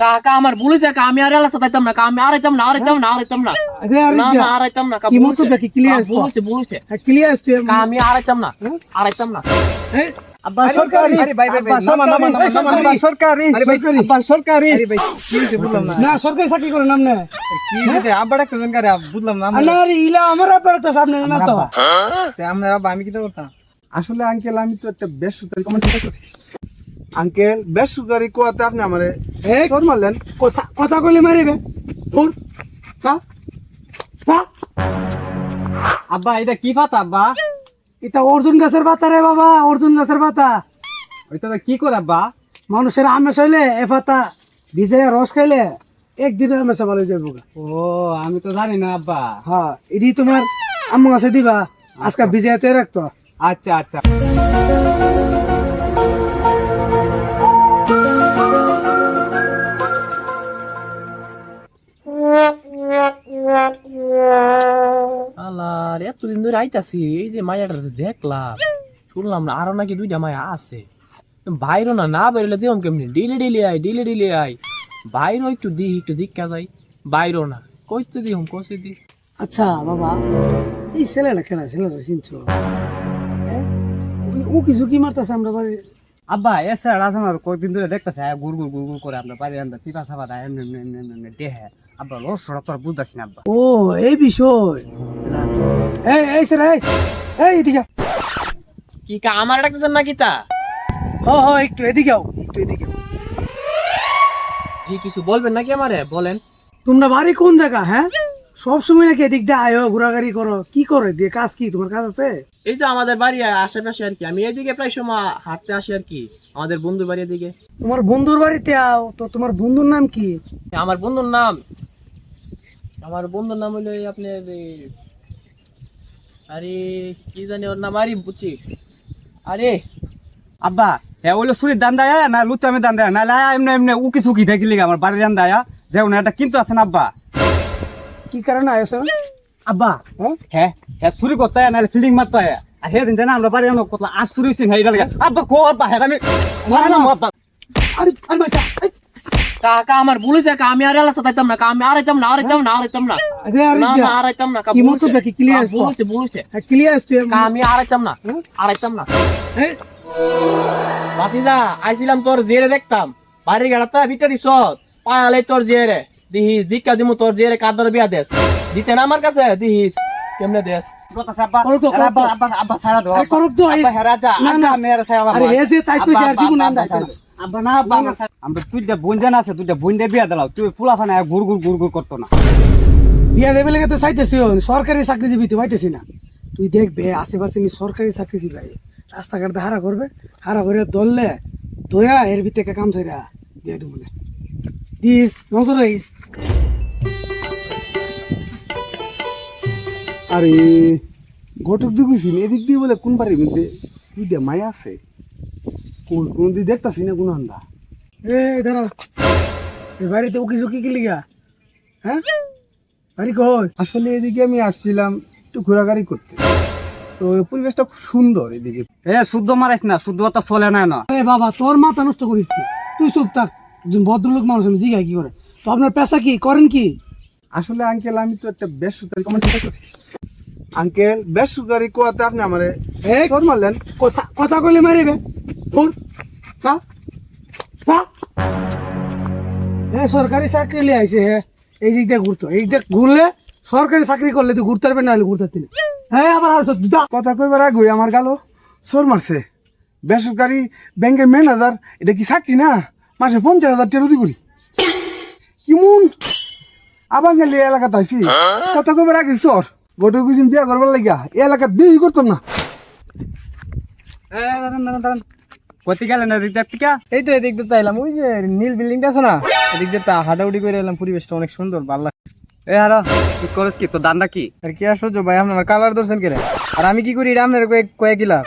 কাকা আমার বলেছে কাকা আমি আর এলাকা তাইতাম না কাকা আমি আর আইতাম না আর আইতাম না আর আইতাম না। না। না আর আইতাম না কি বলেছে। মতলব কি clear বলেছে বলেছে হ্যাঁ, clear তুই আমি আর আইতাম না আর আইতাম না। আব্বা সরকারি। আরে ভাই, ভাই, ভাই, আব্বা নামান, নামান, সরকারি, নামান, নামান, আব্বা সরকারি। আরে ভাই, আব্বা সরকারি। আরে ভাই কি হইছে না। না সরকারি চাকরি করে নাম না। কি হইছে আব্বা ডাক্তার জানকারে বুঝলাম না আল্লাহ রে ইলা আমার আব্বার তো সামনে না তো। তে আপনার আব্বা আমি কি করতাম? আসলে আঙ্কেল আমি তো একটা কমেন্ট করছি আঙ্কেল বেসরকারি কোয়াতে আপনি আমারে চোর মারলেন। কথা- কইলে মারিবে। ওর তা তা আব্বা এটা কি পাতা আব্বা? এটা অর্জুন গাছের পাতা রে বাবা অর্জুন গাছের পাতা। ওইটা কি করে আব্বা? মানুষের আমেজ হইলে এ পাতা ভিজে রস খাইলে একদিনে ভালো হয়ে যাব ও আমি তো জানি না আব্বা। হ্যাঁ এটি তোমার আম্মু কাছে দিবা। আজকে ভিজে তুই রাখতো। আচ্ছা আচ্ছা। ধরে আইতাছি এই যে মায়াটা দেখলাম শুনলাম না আরও নাকি দুইটা মায়া আছে। বাইরও না না বেরোলে যেমন কেমনি ডিলে ডিলে আই ডিলে ডিলে আই বাইরও একটু দি একটু দিক্কা যাই বাইরও না। কইতে দি হুম কইতে দি। আচ্ছা বাবা এই ছেলেটা খেলা ছেলেটা চিনছো? ও- ও কিছু কি মারতেছে আমরা বাড়ি আব্বা এসে রাজন আর কয়েকদিন ধরে দেখতেছে গুড় গুড় গুড় গুড় করে আমরা বাড়ি আনতে চিপা চাপা দেয় এমনি এমনি এমনি এমনি এমনি দেহে। আব্বা রসটা তোর বুঝতেছি না আব্বা। ও এই বিষয়। এই এই স্যার এই এই এদিকে কি কা আমার ডাকতেছেন নাকি তা? হ হ একটু এদিকে আও একটু এদিকে। জি কিছু বলবেন নাকি আমারে? বলেন। তোমরা বাড়ি কোন জায়গা হ্যাঁ? সব সময় নাকি এদিক দিয়ে আয়ো ঘোরাঘুরি করো। কি করে? দিয়ে কাজ কি? তোমার কাজ আছে? এই তো আমাদের বাড়ি আশেপাশে আর কি। আমি এদিকে প্রায় সময় হাঁটতে আসি আর কি আমাদের বন্ধুর বাড়ির দিকে তোমার বন্ধুর বাড়িতে আও? তো তোমার বন্ধুর নাম কি? আমার বন্ধুর নাম আমার বন্ধুর নাম হলো আপনার আরে কি জানি ওর নাম আরে বুঝছি। আরে আব্বা এ ওইলো সুরির দান দেয় না লুচামের দান দেয়? না লাই এমনি এমনি উকি সুকি দেখি থাকিলি আমার বাড়ির দান দেয়। যে না এটা কিন্তু আছে না আব্বা? কি কারণে আয়োস আব্বা হ্যাঁ হ্যাঁ হ্যাঁ চুরি করতে হয় নাহলে ফিল্ডিং মারতে হয় আর সেদিন জানা আমরা বাড়ি আনো কতলা আজ চুরি হয়েছে এইটা লাগে আব্বা কো আব্বা হ্যাঁ আমি জানালাম আব্বা আরে আরে মাইসা এই, কাকা আমার বলেছে কাকা আমি আর এলাকা তাইতাম না কাকা আমি আর আইতাম না আর আইতাম না আর আইতাম না আগে আর না ইয়া। না আর আইতাম না কাকা কি বলেছে। মতলব কি clear কাকা বলেছে বলেছে হ্যাঁ ক্লিয়ার তুই কাকা আমি আর আইতাম না আর আইতাম না এই, বাতিদা আইছিলাম তোর জেরে দেখতাম বাড়ি গাড়াতা ভিতরি সত পায়ালে তোর জেরে দিহিস দিক্কা দিমু তোর জেরে কাদর বিয়া দেস? দিতে না আমার কাছে? দিহিস কেমনে দেস? সারা আচ্ছা সারা আমার সারা- আমরা দুইটা বোনজান আছে দুইটা বোনটা বিয়া দিলাও তুই ফুলা ফানা গুড় গুড় গুড় গুড় করতো না। বিয়া দেবে লেগে তো চাইতেছি সরকারি চাকরিজীবী তো পাইতেছি না। তুই দেখবে আশেপাশে নি সরকারি চাকরিজীবী রাস্তাঘাটে হারা করবে হারা করে ধরলে ধরা এর ভিতরে কাম ছাইরা দিয়ে দেবো না। দিস নজর রাখিস আরে ঘটক দেখেছি এদিক দিয়ে বলে কোন বাড়ির মধ্যে? দুইটা মায়া আছে। কোন কোন দিয়ে দেখতাছি না কোন আন্দা এ দাঁড়াও। এ বাড়িতে উকি ঝুঁকি কি লিগা? হ্যাঁ? বাড়ি কই? আসলে এদিকে আমি আসছিলাম একটু ঘোরাঘুরি করতে। তো পরিবেশটা খুব সুন্দর এদিকে। এ শুদ্ধ মারাইস না শুদ্ধ কথা চলে না না আরে বাবা তোর মাথা নষ্ট করিস তুই চুপ থাক। একজন ভদ্রলোক মানুষ আমি জিগাই কি করে? তো আপনার পেশা কি? করেন কি? আসলে আঙ্কেল আমি তো একটা বেসরকারি আঙ্কেল বেসরকারি কোয়াতে আপনি আমারে চোর মারলেন কথা- কইলে মারিবে। ওর তা তা এ সরকারি চাকরি লিয়ে আইছে হে। এই দিক দিয়ে ঘুরতো। এই দিক ঘুরলে সরকারি চাকরি করলে তুই ঘুরতে পারবে না হলে ঘুরতে পারতি হ্যাঁ আবার কথা কইবার আগে আমার গালো চোর মারছে বেসরকারি ব্যাংকের ম্যানেজার এটা কি চাকরি না? মাসে পঞ্চাশ হাজার টেরোদি করি। কিমন আবার গেলে এই এলাকাতে আইছি। কথা কইবার আগে চোর। গোটে বুঝিন বিয়া করবার লাগিয়া এই এলাকাত বিয়ে করতাম না। এ দাঁড়ান দাঁড়ান দাঁড়ান। কতি গেলে না দিক এই তো এদিক দিয়ে এলাম ওই যে নীল বিল্ডিংটা আছে না এদিক দিয়ে হাঁটাউটি করে এলাম। পরিবেশটা অনেক সুন্দর ভালো লাগে এ আর তুই করস কি? তোর দান্দা কি? আর কি আশ্চর্য ভাই আপনার কালার ধরছেন কেন আর আমি কি করি? আপনার কয়েক কয়েক গিলা।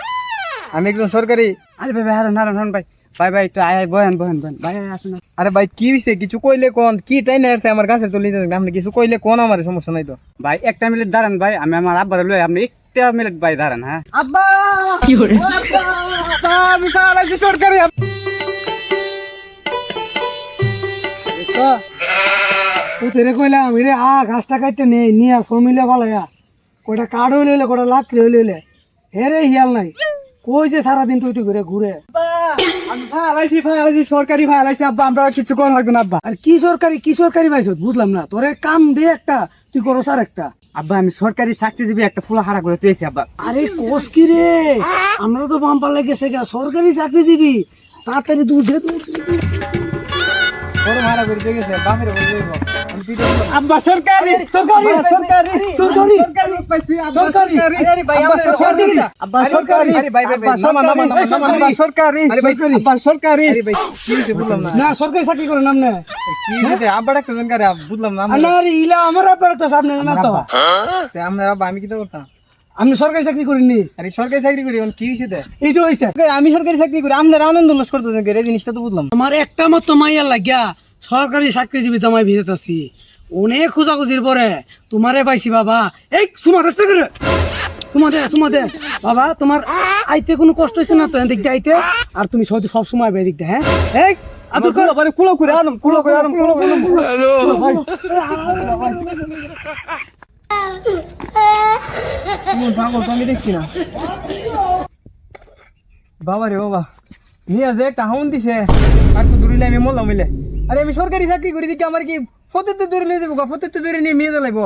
আমি একজন সরকারি আরে ভাই ভাই হারান হারান হারান ভাই। ভাই ভাই একটু আয় আয় বহেন বহেন বহেন। ভাই আসুন আরে ভাই কি হয়েছে কিছু কইলে কোন? কি টাইনে আসছে আমার কাছে তো লিতে আপনি কিছু কইলে কোন আমার সমস্যা নাই তো? ভাই একটা মিনিট দাঁড়ান ভাই আমি আমার আব্বার লই আপনি একটা মিনিট ভাই দাঁড়ান হ্যাঁ? আব্বা! কি করে আমি কাল আছি সরকারি। তেরে কইলাম রে আ ঘাসটা কাটতে নেই নিয়ে সমিলে ভালাইয়া কয়টা কাঠ হইলে কয়টা লাকড়ি হইলে হইলে? হে রে হিয়াল নাই। কই যে সারাদিন তুই তুই ঘুরে। ঘুরে সরকারি ফালাইছি আমরা কিছু বুঝলাম না। তোরে কাম দে একটা, তুই করো স্যার একটা। আব্বা, আমি সরকারি চাকরিজীবী একটা ফুলা হারা করে তুইছি আব্বা। আরে কোষ রে? আমরা তো বাম্পার লেগেছে গা, সরকারি চাকরিজীবী। তাড়াতাড়ি দূর ভাড়া করে আব্বা সরকারি সরকারি সরকারি সরকারি সরকারি। পাইছি আব্বা সরকারি। সরকারি আরে ভাই, আব্বা আমাদের সরকারি। সরকারি। আব্বা আরে সরকারি। আরে ভাই, ভাই, ভাই, আব্বা নামান, নামান, সরকারি। নামান, নামান, আব্বা সরকারি। আরে ভাই, আব্বা সরকারি। আরে ভাই কি হয়েছে বুঝলাম না। না সরকারি চাকরি করে নাম না। কি হয়েছে আব্বা ডাক্তার জানকারে বুঝলাম না আল্লাহ রে ইলা আমার আপনার তো সামনে না তো। তে আপনার আব্বা আমি কি তো করতাম? আমি সরকারি চাকরি করিনি আরে সরকারি চাকরি করি কি হয়েছে তে? এইটা হইছে। আমি সরকারি চাকরি করি আপনার আনন্দ উল্লাস করতেছেন কে? এই জিনিসটা তো বুঝলাম। আমার একটা মতো মাইয়া লাগিয়া সরকারি চাকরিজীবী জামাই ভিজে আছি। অনেক খোঁজাখুঁজির পরে তোমারে পাইছি বাবা। এই সুমা রাস্তা করে। সুমা দে সুমা দে। বাবা তোমার আইতে কোনো কষ্ট হয়েছে না তো? এদিক দিয়ে আইতে। আর তুমি সব সব সময় এদিক দিয়ে হ্যাঁ? এই আদর কর। আরে কুলো করে আনম কুলো করে আনম কুলো করে। আনম কোন পাগল আমি দেখছি না। বাবা রে বাবা। নিয়ে যে একটা হাউন দিছে। আর তো দূরিলে আমি মিলে আরে আমি সরকারি চাকরি করি দেখি আমার কি ফতেতে তো দূরে নিয়ে দেবো ফতেতে তো দূরে নিয়ে মেয়ে লাগবো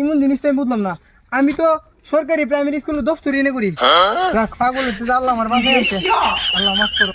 এমন জিনিসটা আমি বুঝলাম না। আমি তো সরকারি প্রাইমারি স্কুলে দফতরি এনে করি। পাগল আল্লাহ আমার বাসায় আছে আল্লাহ মাফ করো।